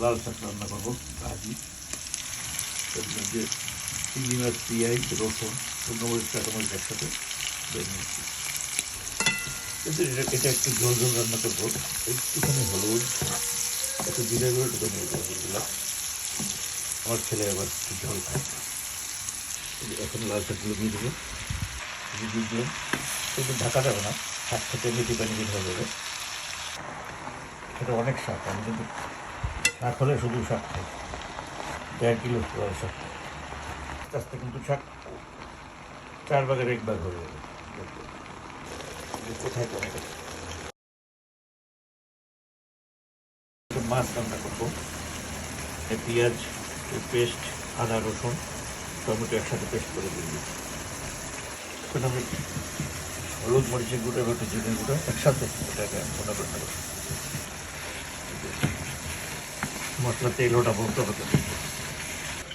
লাল শাক রান্না করব, ভাজি। মধ্যে চিংড়ি মাছ, পেঁয়াজ, রসুন, শুকনো মরিচ কাঁচামরিচ একসাথে নিচ্ছি কিন্তু এটা এটা একটু ঝোল ঝোল রান্না করব। একটুখানি হলুদ, একটু জিরে গুঁড়ো, একটু ধনিয়া আমার ছেলে আবার একটু ঝোল খায়। যে এখন লাল শাকগুলো দিয়ে দেবো। যে দিয়ে দিলাম। কিন্তু ঢাকা যাবে না শাক থেকে মেথি পানি দিতে হবে। এটা অনেক শাক আমি কিন্তু শাক হলে শুধু শাক খাই। দেড় কিলো শাক। আস্তে কিন্তু শাক চার ভাগের এক ভাগ হয়ে যাবে। কোথায় মাছ রান্না করব। পেঁয়াজ পেস্ট, আদা, রসুন, টমেটো একসাথে পেস্ট করে দিচ্ছি। এখন আমি হলুদ মরিচের গুঁড়ো এবং জিরের গুঁড়ো একসাথে এটাকে করতে মশলা তেল ওটা বলতে হতে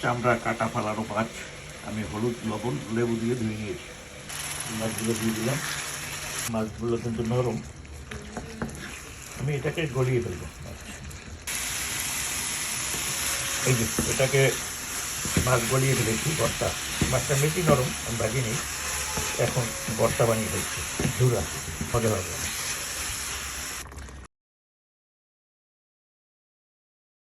চামড়া, কাটা, ফালানো মাছ আমি হলুদ, লবণ, লেবু দিয়ে ধুয়ে নিয়েছি। মাছগুলো দিয়ে দিলাম। মাছগুলো কিন্তু নরম। আমি এটাকে গলিয়ে ফেলব। এই যে, এটাকে মাছ গলিয়ে ফেলেছি বর্তা মাছটা বেশি নরম, আমি ভাজি নেই। এখন বর্তা বানিয়ে ফেলছি। ঝুরা, মজা হবে।